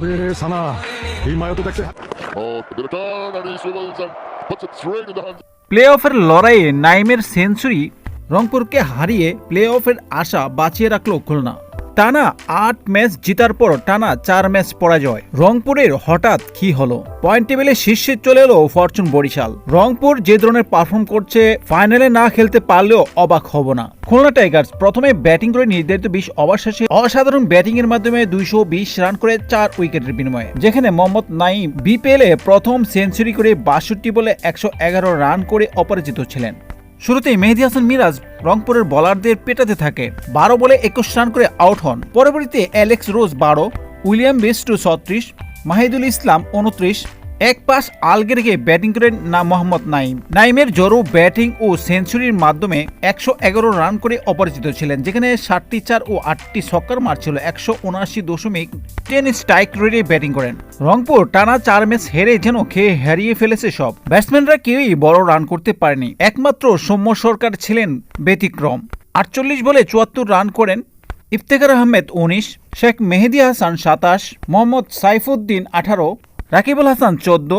রে সানা এই মায়া তো দেখতে. প্লে অফের লড়াইয়ে নাইমের সেঞ্চুরি রংপুরকে হারিয়ে প্লে অফের আশা বাঁচিয়ে রাখল খুলনা টানা আট ম্যাচ জিতার পর টানা চার ম্যাচ পরাজয়। রংপুরের হঠাৎ কি হলো? পয়েন্ট টেবিলে শীর্ষে চলে এলো ফরচুন বরিশাল। রংপুর যে ধরনের পারফর্ম করছে ফাইনালে না খেলতে পারলেও অবাক হব না। খুলনা টাইগার্স প্রথমে ব্যাটিং করে নির্ধারিত বিশ ওভার শেষে অসাধারণ ব্যাটিং এর মাধ্যমে দুইশো বিশ রান করে চার উইকেটের বিনিময়ে। যেখানে মোহাম্মদ নাইম বিপিএল প্রথম সেঞ্চুরি করে বাষট্টি বলে একশো এগারো রান করে অপরাজিত ছিলেন। শুরুতেই মেহেদি হাসান মিরাজ রংপুরের বলারদের পেটাতে থাকে। বারো বলে একুশ রান করে আউট হন। পরবর্তীতে অ্যালেক্স রোজ বারো, উইলিয়াম বেস্টু ছত্রিশ, মাহিদুল ইসলাম উনত্রিশ এক পাস আলগে রেখে ব্যাটিং করেন না মোহাম্মদ নাইম নাইমের জোরো ব্যাটিং ও সেঞ্চুরির মাধ্যমে একশো এগারো রান করে অপরাজিত ছিলেন, যেখানে ষাটটি চার ও আটটি ছক্কার মারছিল একশো উনআশি দশমিক টেন স্ট্রাইক রেটে ব্যাটিং করেন। রংপুর টানা চার ম্যাচ হেরে যেন খেয়ে হারিয়ে ফেলেছে সব। ব্যাটসম্যানরা কেউই বড় রান করতে পারেনি। একমাত্র সৌম্য সরকার ছিলেন ব্যতিক্রম। আটচল্লিশ বলে চুয়াত্তর রান করেন ইফতেখার আহমেদ উনিশ, শেখ মেহেদি হাসান সাতাশ, মোহাম্মদ সাইফুদ্দিন আঠারো রাকিবুল হাসান চোদ্দ,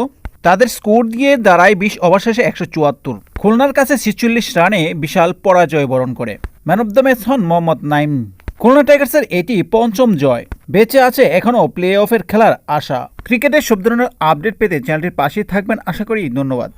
তাদের স্কোর দিয়ে দাঁড়ায় বিশ ওভার শেষে একশো চুয়াত্তর। খুলনার কাছে ছিচল্লিশ রানে বিশাল পরাজয় বরণ করে। ম্যান অব দ্য ম্যাচ হন মোহাম্মদ নাইম খুলনা টাইগার্সের এটি পঞ্চম জয়। বেঁচে আছে এখনও প্লে অফের খেলার আশা। ক্রিকেটের সব ধরনের আপডেট পেতে চ্যানেলটির পাশেই থাকবেন। আশা করি ধন্যবাদ।